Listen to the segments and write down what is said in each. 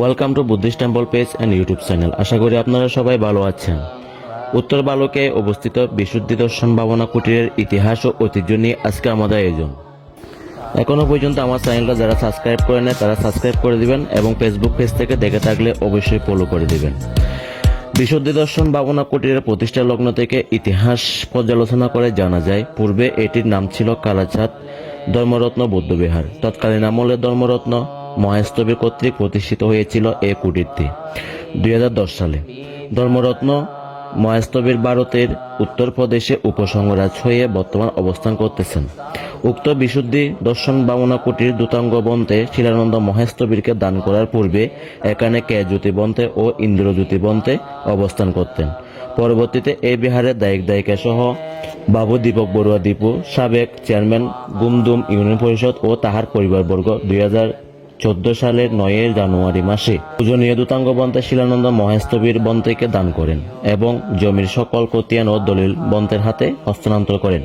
Welcome to Buddhist temple page and YouTube channel আশা করি আপনারা সবাই ভালো আছেন। উত্তর বালকে অবস্থিত বিশুদ্ধি দর্শন ভাবনা কুটিরের ইতিহাস ও ঐতিহ্য নিয়ে আজকে আমাদের আয়োজন। এখনও পর্যন্ত আমার চ্যানেলটা যারা সাবস্ক্রাইব করে নেয়, তারা সাবস্ক্রাইব করে দিবেন এবং ফেসবুক পেজ থেকে দেখে থাকলে অবশ্যই ফলো করে দিবেন। বিশুদ্ধি দর্শন ভাবনা কুটিরের প্রতিষ্ঠা লগ্ন থেকে ইতিহাস পর্যালোচনা করে জানা যায়, পূর্বে এটির নাম ছিল কালাচাঁদ ধর্মরত্ন বৌদ্ধবিহার। তৎকালীন আমলে ধর্মরত্ন মহেস্তবী কর্তৃক প্রতিষ্ঠিত হয়েছিল এ কুটিরটি, দুই হাজার দশ সালে। ধর্মরত্ন মহেস্তবীর ভারতের উত্তরপ্রদেশে উপসংরাজ হয়ে বর্তমান অবস্থান করতেছেন। উক্ত বিশুদ্ধি দর্শন বামনা কুটির দূতাঙ্গ বন্তে শিলানন্দ মহেস্তবীরকে দান করার পূর্বে এখানে জ্যোতি বন্তে ও ইন্দ্রজ্যোতি বন্তে অবস্থান করতেন। পরবর্তীতে এই বিহারের দায়িক দায়িকা সহ বাবু দীপক বড়ুয়া দীপু, সাবেক চেয়ারম্যান গুমদুম ইউনিয়ন পরিষদ ও তাহার পরিবারবর্গ দুই চোদ্দ সালের নয় জানুয়ারি মাসে পূজনীয় দূতাঙ্গ বন্তে শিলানন্দ মহেস্তবীর বন্তেকে দান করেন এবং জমির সকল কতিয়ান ও দলিল বন্তের হাতে হস্তান্তর করেন।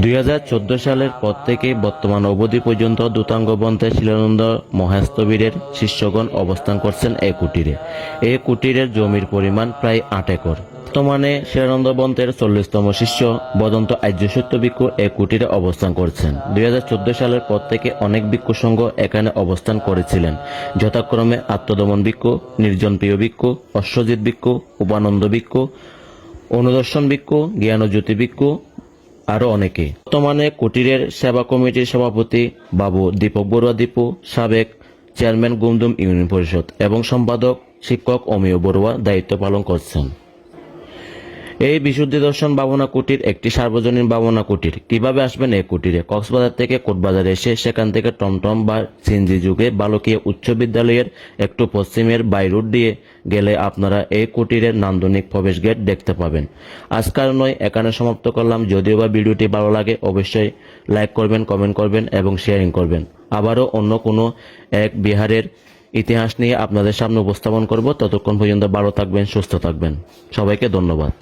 দুই হাজার চোদ্দ সালের পর থেকে বর্তমান অবধি পর্যন্ত দূতাঙ্গ বন্তে শিলানন্দ মহেস্তবীরের শিষ্যগণ অবস্থান করছেন এই কুটিরে। এই কুটিরের জমির পরিমাণ প্রায় আট একর। বর্তমানে শিলানন্দ বন্তের চল্লিশতম শিষ্য বদন্ত আর্য সত্য ভিক্ষু এই কুটিরে অবস্থান করছেন। দুই হাজার চোদ্দ সালের পর থেকে অনেক ভিক্ষু সংঘ এখানে অবস্থান করেছিলেন। যথাক্রমে আত্মদমন ভিক্ষু, নির্জন প্রিয় ভিক্ষু, অশ্বজিৎ ভিক্ষু, উপানন্দ ভিক্ষু, অনুদর্শন ভিক্ষু, জ্ঞানজ্যোতি ভিক্ষু, আরও অনেকে। বর্তমানে কুটিরের সেবা কমিটির সভাপতি বাবু দীপক বড়ুয়া দীপু, সাবেক চেয়ারম্যান গুমদুম ইউনিয়ন পরিষদ এবং সম্পাদক শিক্ষক অমিয় বড়ুয়া দায়িত্ব পালন করছেন। এই বিশুদ্ধি দর্শন ভাবনা কুটির একটি সার্বজনীন ভাবনা কুটির। কীভাবে আসবেন এই কুটিরে? কক্সবাজার থেকে কোটবাজার এসে সেখান থেকে টমটম বা সিনজি যুগে বালকীয় উচ্চ বিদ্যালয়ের একটু পশ্চিমের বাই রুট দিয়ে গেলে আপনারা এই কুটিরের নান্দনিক প্রবেশ গেট দেখতে পাবেন। আজকাল নয়, এখানে সমাপ্ত করলাম। যদিও বা ভিডিওটি ভালো লাগে, অবশ্যই লাইক করবেন, কমেন্ট করবেন এবং শেয়ারিং করবেন। আবারও অন্য কোনো এক বিহারের ইতিহাস নিয়ে আপনাদের সামনে উপস্থাপন করব। ততক্ষণ পর্যন্ত ভালো থাকবেন, সুস্থ থাকবেন। সবাইকে ধন্যবাদ।